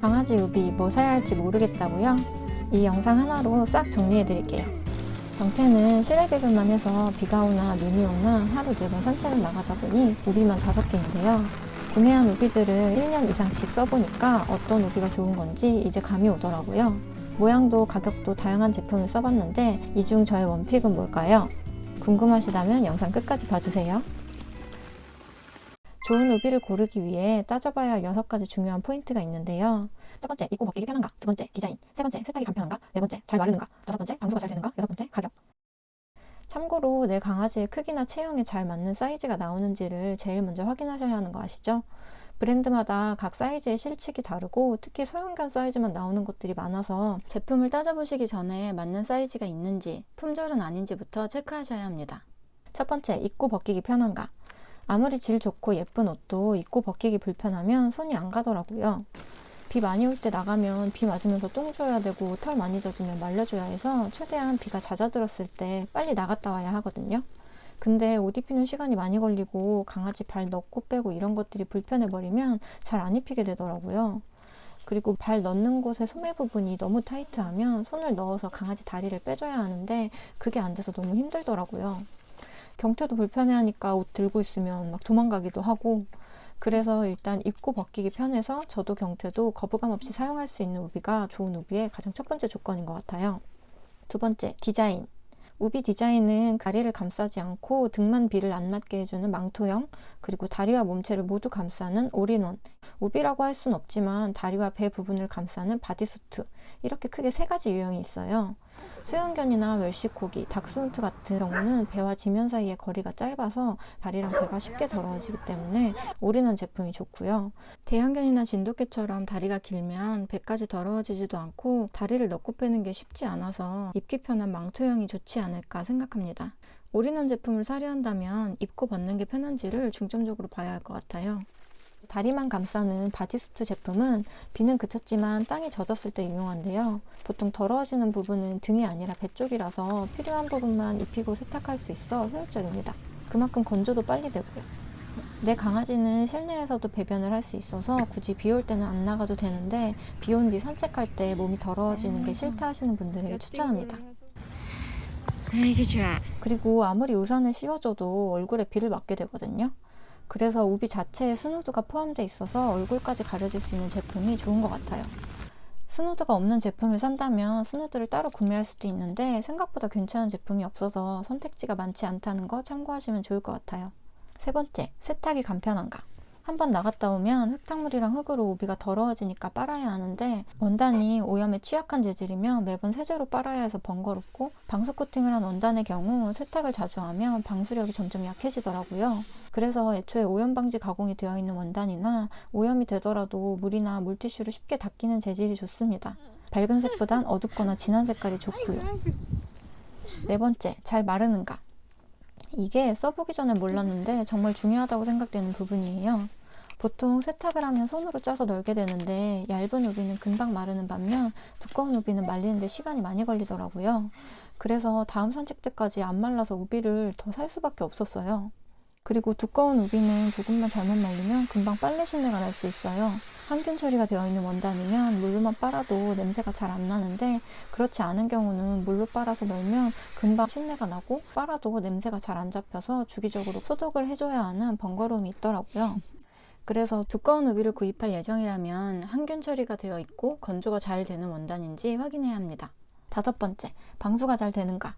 강아지 우비 뭐 사야 할지 모르겠다고요? 이 영상 하나로 싹 정리해 드릴게요. 병태는 실외 배변만 해서 비가 오나 눈이 오나 하루 네 번 산책을 나가다 보니 우비만 다섯 개인데요. 구매한 우비들을 1년 이상씩 써보니까 어떤 우비가 좋은 건지 이제 감이 오더라고요. 모양도 가격도 다양한 제품을 써봤는데 이 중 저의 원픽은 뭘까요? 궁금하시다면 영상 끝까지 봐주세요. 좋은 우비를 고르기 위해 따져봐야 할 6가지 중요한 포인트가 있는데요. 첫 번째, 입고 벗기기 편한가? 두 번째, 디자인. 세 번째, 세탁이 간편한가? 네 번째, 잘 마르는가? 다섯 번째, 방수가 잘 되는가? 여섯 번째, 가격. 참고로 내 강아지의 크기나 체형에 잘 맞는 사이즈가 나오는지를 제일 먼저 확인하셔야 하는 거 아시죠? 브랜드마다 각 사이즈의 실측이 다르고 특히 소형견 사이즈만 나오는 것들이 많아서 제품을 따져보시기 전에 맞는 사이즈가 있는지 품절은 아닌지부터 체크하셔야 합니다. 첫 번째, 입고 벗기기 편한가? 아무리 질 좋고 예쁜 옷도 입고 벗기기 불편하면 손이 안 가더라고요. 비 많이 올 때 나가면 비 맞으면서 똥 줘야 되고 털 많이 젖으면 말려줘야 해서 최대한 비가 잦아들었을 때 빨리 나갔다 와야 하거든요. 근데 옷 입히는 시간이 많이 걸리고 강아지 발 넣고 빼고 이런 것들이 불편해 버리면 잘 안 입히게 되더라고요. 그리고 발 넣는 곳의 소매 부분이 너무 타이트하면 손을 넣어서 강아지 다리를 빼줘야 하는데 그게 안 돼서 너무 힘들더라고요. 경태도 불편해하니까 옷 들고 있으면 막 도망가기도 하고 그래서 일단 입고 벗기기 편해서 저도 경태도 거부감 없이 사용할 수 있는 우비가 좋은 우비의 가장 첫 번째 조건인 것 같아요. 두 번째, 디자인. 우비 디자인은 다리를 감싸지 않고 등만 비를 안 맞게 해주는 망토형, 그리고 다리와 몸체를 모두 감싸는 올인원. 우비라고 할 순 없지만 다리와 배 부분을 감싸는 바디수트. 이렇게 크게 세 가지 유형이 있어요. 수영견이나 웰시코기, 닥스훈트 같은 경우는 배와 지면 사이의 거리가 짧아서 발이랑 배가 쉽게 더러워지기 때문에 올인원 제품이 좋고요. 대형견이나 진돗개처럼 다리가 길면 배까지 더러워지지도 않고 다리를 넣고 빼는 게 쉽지 않아서 입기 편한 망토형이 좋지 않을까 생각합니다. 올인원 제품을 사려 한다면 입고 벗는 게 편한지를 중점적으로 봐야 할 것 같아요. 다리만 감싸는 바디수트 제품은 비는 그쳤지만 땅이 젖었을 때 유용한데요. 보통 더러워지는 부분은 등이 아니라 배 쪽이라서 필요한 부분만 입히고 세탁할 수 있어 효율적입니다. 그만큼 건조도 빨리 되고요. 내 강아지는 실내에서도 배변을 할 수 있어서 굳이 비 올 때는 안 나가도 되는데 비 온 뒤 산책할 때 몸이 더러워지는 게 싫다 하시는 분들에게 추천합니다. 그리고 아무리 우산을 씌워줘도 얼굴에 비를 맞게 되거든요. 그래서 우비 자체에 스누드가 포함되어 있어서 얼굴까지 가려줄 수 있는 제품이 좋은 것 같아요. 스누드가 없는 제품을 산다면 스누드를 따로 구매할 수도 있는데 생각보다 괜찮은 제품이 없어서 선택지가 많지 않다는 거 참고하시면 좋을 것 같아요. 세 번째, 세탁이 간편한가? 한번 나갔다 오면 흙탕물이랑 흙으로 우비가 더러워지니까 빨아야 하는데 원단이 오염에 취약한 재질이면 매번 세제로 빨아야 해서 번거롭고 방수 코팅을 한 원단의 경우 세탁을 자주 하면 방수력이 점점 약해지더라고요. 그래서 애초에 오염 방지 가공이 되어 있는 원단이나 오염이 되더라도 물이나 물티슈로 쉽게 닦이는 재질이 좋습니다. 밝은 색보단 어둡거나 진한 색깔이 좋고요. 네 번째, 잘 마르는가? 이게 써보기 전에 몰랐는데 정말 중요하다고 생각되는 부분이에요. 보통 세탁을 하면 손으로 짜서 널게 되는데 얇은 우비는 금방 마르는 반면 두꺼운 우비는 말리는데 시간이 많이 걸리더라고요. 그래서 다음 산책 때까지 안 말라서 우비를 더 살 수밖에 없었어요. 그리고 두꺼운 우비는 조금만 잘못 말리면 금방 빨래 신내가 날 수 있어요. 항균 처리가 되어 있는 원단이면 물로만 빨아도 냄새가 잘 안 나는데 그렇지 않은 경우는 물로 빨아서 널면 금방 신내가 나고 빨아도 냄새가 잘 안 잡혀서 주기적으로 소독을 해줘야 하는 번거로움이 있더라고요. 그래서 두꺼운 우비를 구입할 예정이라면 항균 처리가 되어 있고 건조가 잘 되는 원단인지 확인해야 합니다. 다섯 번째, 방수가 잘 되는가?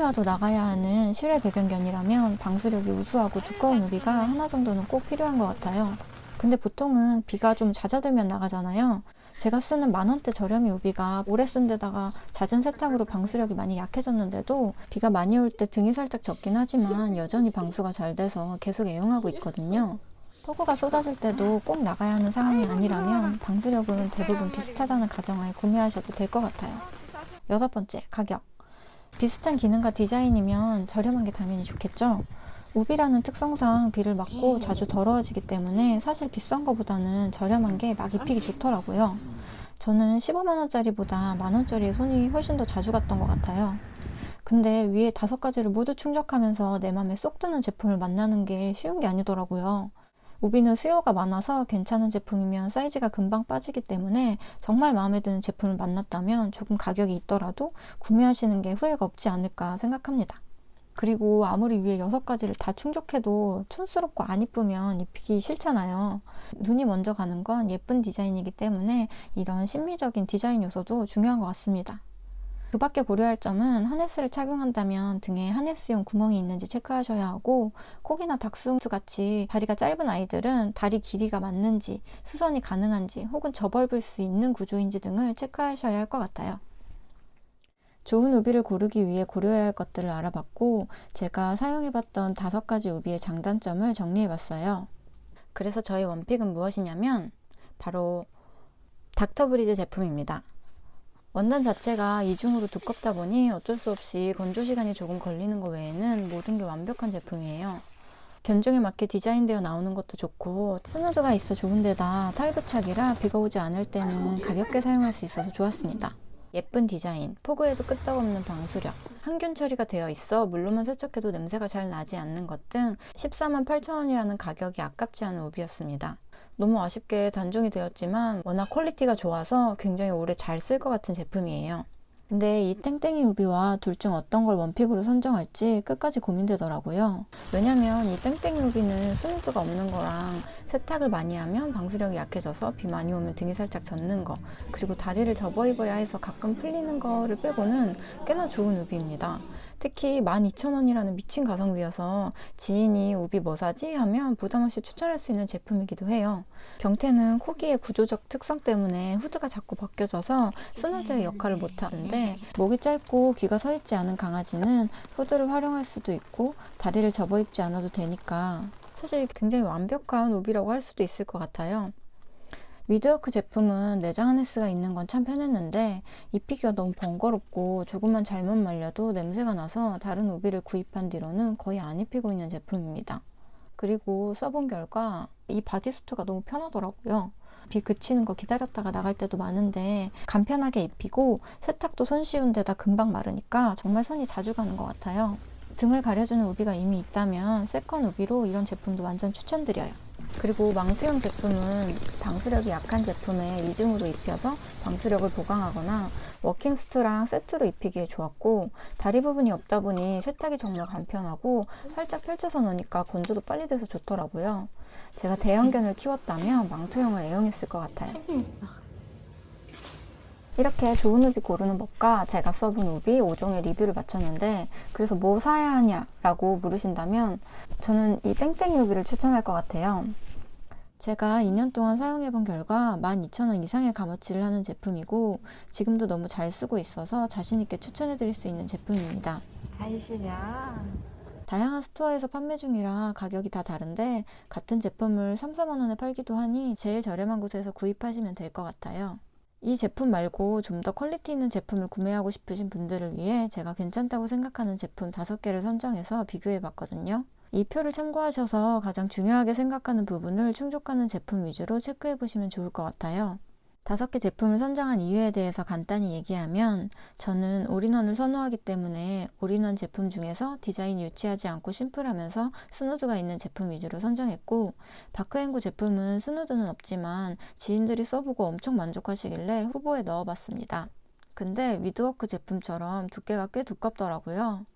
태풍이 와도 나가야 하는 실외 배변견이라면 방수력이 우수하고 두꺼운 우비가 하나 정도는 꼭 필요한 것 같아요. 근데 보통은 비가 좀 잦아들면 나가잖아요. 제가 쓰는 만원대 저렴이 우비가 오래 쓴 데다가 잦은 세탁으로 방수력이 많이 약해졌는데도 비가 많이 올 때 등이 살짝 젖긴 하지만 여전히 방수가 잘 돼서 계속 애용하고 있거든요. 폭우가 쏟아질 때도 꼭 나가야 하는 상황이 아니라면 방수력은 대부분 비슷하다는 가정하에 구매하셔도 될 것 같아요. 여섯 번째, 가격. 비슷한 기능과 디자인이면 저렴한 게 당연히 좋겠죠? 우비라는 특성상 비를 맞고 자주 더러워지기 때문에 사실 비싼 거보다는 저렴한 게 막 입히기 좋더라고요. 저는 15만원짜리보다 만원짜리에 손이 훨씬 더 자주 갔던 것 같아요. 근데 위에 다섯 가지를 모두 충족하면서 내 맘에 쏙 드는 제품을 만나는 게 쉬운 게 아니더라고요. 우비는 수요가 많아서 괜찮은 제품이면 사이즈가 금방 빠지기 때문에 정말 마음에 드는 제품을 만났다면 조금 가격이 있더라도 구매하시는 게 후회가 없지 않을까 생각합니다. 그리고 아무리 위에 여섯 가지를 다 충족해도 촌스럽고 안 이쁘면 입히기 싫잖아요. 눈이 먼저 가는 건 예쁜 디자인이기 때문에 이런 심미적인 디자인 요소도 중요한 것 같습니다. 그 밖에 고려할 점은 하네스를 착용한다면 등에 하네스용 구멍이 있는지 체크하셔야 하고 코기나 닥스훈트 같이 다리가 짧은 아이들은 다리 길이가 맞는지 수선이 가능한지 혹은 접어입을 수 있는 구조인지 등을 체크하셔야 할 것 같아요. 좋은 우비를 고르기 위해 고려해야 할 것들을 알아봤고 제가 사용해봤던 다섯 가지 우비의 장단점을 정리해봤어요. 그래서 저의 원픽은 무엇이냐면 바로 닥터브리즈 제품입니다. 원단 자체가 이중으로 두껍다 보니 어쩔 수 없이 건조 시간이 조금 걸리는 것 외에는 모든 게 완벽한 제품이에요. 견종에 맞게 디자인되어 나오는 것도 좋고 스누드가 있어 좋은데다 탈부착이라 비가 오지 않을 때는 가볍게 사용할 수 있어서 좋았습니다. 예쁜 디자인, 포구에도 끄떡없는 방수력, 항균 처리가 되어 있어 물로만 세척해도 냄새가 잘 나지 않는 것 등 14만 8천 원이라는 가격이 아깝지 않은 우비였습니다. 너무 아쉽게 단종이 되었지만 워낙 퀄리티가 좋아서 굉장히 오래 잘 쓸 것 같은 제품이에요. 근데 이 땡땡이 우비와 둘 중 어떤 걸 원픽으로 선정할지 끝까지 고민되더라고요. 왜냐면 이 땡땡이 우비는 스무드가 없는 거랑 세탁을 많이 하면 방수력이 약해져서 비 많이 오면 등이 살짝 젖는 거 그리고 다리를 접어 입어야 해서 가끔 풀리는 거를 빼고는 꽤나 좋은 우비입니다. 특히 12,000원이라는 미친 가성비여서 지인이 우비 뭐 사지? 하면 부담없이 추천할 수 있는 제품이기도 해요. 경태는 코기의 구조적 특성 때문에 후드가 자꾸 벗겨져서 스누드의 역할을 못하는데 목이 짧고 귀가 서 있지 않은 강아지는 후드를 활용할 수도 있고 다리를 접어 입지 않아도 되니까 사실 굉장히 완벽한 우비라고 할 수도 있을 것 같아요. 미드워크 제품은 내장 하네스가 있는 건 참 편했는데 입히기가 너무 번거롭고 조금만 잘못 말려도 냄새가 나서 다른 우비를 구입한 뒤로는 거의 안 입히고 있는 제품입니다. 그리고 써본 결과 이 바디수트가 너무 편하더라고요. 비 그치는 거 기다렸다가 나갈 때도 많은데 간편하게 입히고 세탁도 손 쉬운 데다 금방 마르니까 정말 손이 자주 가는 것 같아요. 등을 가려주는 우비가 이미 있다면 세컨 우비로 이런 제품도 완전 추천드려요. 그리고 망투형 제품은 방수력이 약한 제품에 이중으로 입혀서 방수력을 보강하거나 워킹 수트랑 세트로 입히기에 좋았고 다리 부분이 없다 보니 세탁이 정말 간편하고 살짝 펼쳐서 놓으니까 건조도 빨리 돼서 좋더라고요. 제가 대형견을 키웠다면 망토형을 애용했을 것 같아요. 이렇게 좋은 우비 고르는 법과 제가 써본 우비 5종의 리뷰를 마쳤는데 그래서 뭐 사야 하냐라고 물으신다면 저는 이 땡땡이 우비를 추천할 것 같아요. 제가 2년 동안 사용해본 결과 12,000원 이상의 값어치를 하는 제품이고 지금도 너무 잘 쓰고 있어서 자신있게 추천해드릴 수 있는 제품입니다. 다이시냐? 다양한 스토어에서 판매 중이라 가격이 다 다른데 같은 제품을 3, 4만 원에 팔기도 하니 제일 저렴한 곳에서 구입하시면 될 것 같아요. 이 제품 말고 좀 더 퀄리티 있는 제품을 구매하고 싶으신 분들을 위해 제가 괜찮다고 생각하는 제품 5개를 선정해서 비교해 봤거든요. 이 표를 참고하셔서 가장 중요하게 생각하는 부분을 충족하는 제품 위주로 체크해 보시면 좋을 것 같아요. 다섯 개 제품을 선정한 이유에 대해서 간단히 얘기하면 저는 올인원을 선호하기 때문에 올인원 제품 중에서 디자인이 유치하지 않고 심플하면서 스누드가 있는 제품 위주로 선정했고 바크앤고 제품은 스누드는 없지만 지인들이 써보고 엄청 만족하시길래 후보에 넣어봤습니다. 근데 위드워크 제품처럼 두께가 꽤 두껍더라고요.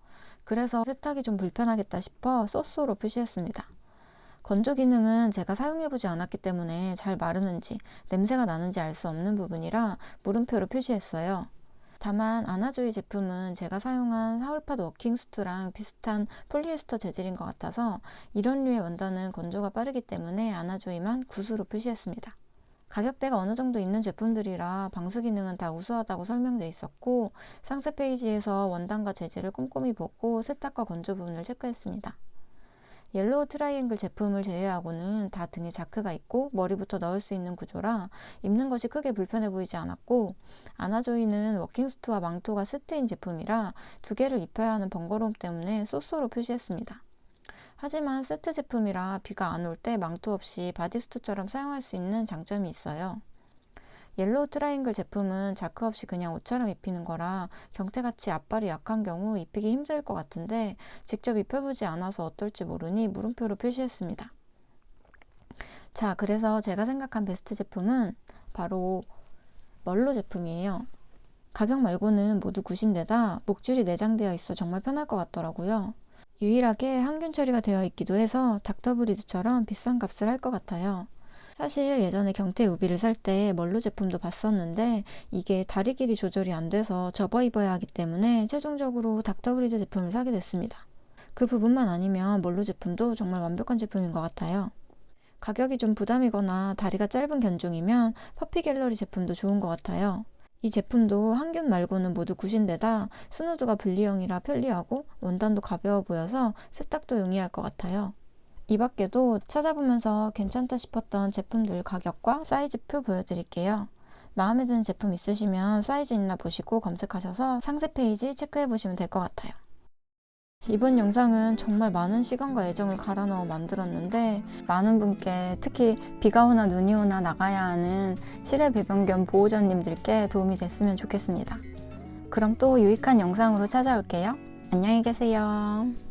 그래서 세탁이 좀 불편하겠다 싶어 소스로 표시했습니다. 건조 기능은 제가 사용해보지 않았기 때문에 잘 마르는지 냄새가 나는지 알 수 없는 부분이라 물음표로 표시했어요. 다만 아나조이 제품은 제가 사용한 하울팟 워킹 수트랑 비슷한 폴리에스터 재질인 것 같아서 이런 류의 원단은 건조가 빠르기 때문에 아나조이만 구수로 표시했습니다. 가격대가 어느 정도 있는 제품들이라 방수 기능은 다 우수하다고 설명돼 있었고 상세 페이지에서 원단과 재질을 꼼꼼히 보고 세탁과 건조 부분을 체크했습니다. 옐로우 트라이앵글 제품을 제외하고는 다 등에 자크가 있고 머리부터 넣을 수 있는 구조라 입는 것이 크게 불편해 보이지 않았고 아나조이는 워킹수트와 망토가 세트인 제품이라 두 개를 입혀야 하는 번거로움 때문에 소스로 표시했습니다. 하지만 세트 제품이라 비가 안 올 때 망토 없이 바디수트처럼 사용할 수 있는 장점이 있어요. 옐로우 트라이앵글 제품은 자크 없이 그냥 옷처럼 입히는 거라 경태같이 앞발이 약한 경우 입히기 힘들 것 같은데 직접 입혀보지 않아서 어떨지 모르니 물음표로 표시했습니다. 자, 그래서 제가 생각한 베스트 제품은 바로 멀로 제품이에요. 가격 말고는 모두 굿인데다 목줄이 내장되어 있어 정말 편할 것 같더라고요. 유일하게 항균 처리가 되어 있기도 해서 닥터브리즈처럼 비싼 값을 할 것 같아요. 사실 예전에 경태 우비를 살 때 멀로 제품도 봤었는데 이게 다리 길이 조절이 안 돼서 접어 입어야 하기 때문에 최종적으로 닥터브리즈 제품을 사게 됐습니다. 그 부분만 아니면 멀로 제품도 정말 완벽한 제품인 것 같아요. 가격이 좀 부담이거나 다리가 짧은 견종이면 퍼피 갤러리 제품도 좋은 것 같아요. 이 제품도 항균 말고는 모두 굿인데다 스누드가 분리형이라 편리하고 원단도 가벼워 보여서 세탁도 용이할 것 같아요. 이 밖에도 찾아보면서 괜찮다 싶었던 제품들 가격과 사이즈표 보여드릴게요. 마음에 드는 제품 있으시면 사이즈 있나 보시고 검색하셔서 상세 페이지 체크해 보시면 될 것 같아요. 이번 영상은 정말 많은 시간과 애정을 갈아 넣어 만들었는데 많은 분께 특히 비가 오나 눈이 오나 나가야 하는 실외 배변 겸 보호자님들께 도움이 됐으면 좋겠습니다. 그럼 또 유익한 영상으로 찾아올게요. 안녕히 계세요.